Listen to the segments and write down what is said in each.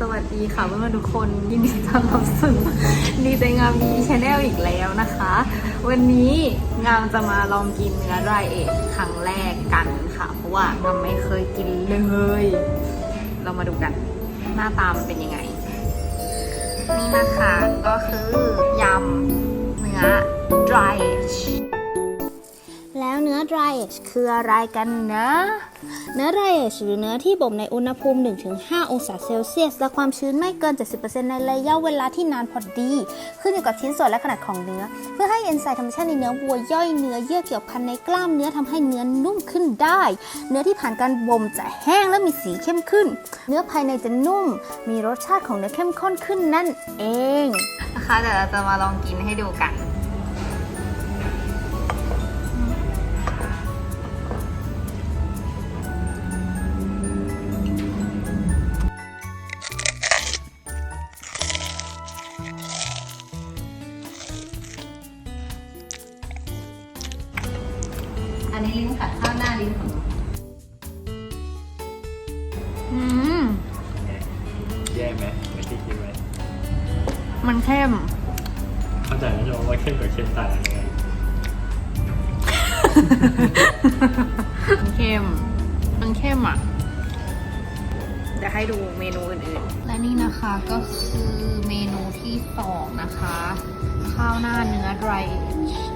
สวัสดีค่ะเพื่อนๆทุกคนยินดีต้อนรับสู่ดีใจงามดีชาแนลอีกแล้วนะคะ วันนี้งามจะมาลองกินเนื้อดรายเอกครั้งแรกกันค่ะ เพราะว่างามไม่เคยกินเลย เรามาดูกัน หน้าตามเป็นยังไง นี่นะคะก็คือยำ เนื้อ dry age คืออะไรกันนะ เนื้อ dry age หรือเนื้อที่บ่มในอุณหภูมิ 1-5 องศาเซลเซียส และความชื้นไม่เกิน 70%ในระยะเวลาที่นานพอดี ขึ้นอยู่กับชิ้นส่วนและขนาดของเนื้อ เพื่อให้เอนไซม์ธรรมชาติในเนื้อวัวย่อยเนื้อเยื่อเกี่ยวพันในกล้ามเนื้อทำให้เนื้อนุ่มขึ้นได้ เนื้อที่ผ่านการบ่มจะแห้งและมีสีเข้มขึ้น เนื้อภายในจะนุ่ม มีรสชาติของเนื้อเข้มข้นขึ้นนั่นเองนะคะเดี๋ยวเราจะมาลองกินให้ดูกัน อันนี้ลิ้นขัดข้าวหน้าลิ้นของหนูอืม แย่ไหมไม่คิดคิดไหมมันเข้ม เข้าใจไหมโยมว่าเข้มกับเข้มต่างกันยังไงมันเข้ม มันเข้มอะเดี๋ยวให้ดูเมนูอื่นๆและนี่นะคะก็คือเมนูที่สองนะคะ ข้าวหน้าเนื้อ dry age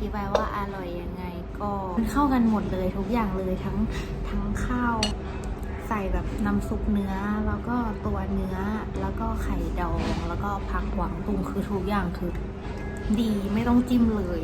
ธิบายว่าอร่อยยังไงก็มันเข้ากันหมดเลยทุกอย่างเลยทั้งทั้งข้าวใส่แบบน้ำซุปเนื้อแล้วก็ตัวเนื้อแล้วก็ไข่ดองแล้วก็ผักหวังตุงคือทุกอย่างคือดีไม่ต้องจิ้มเลย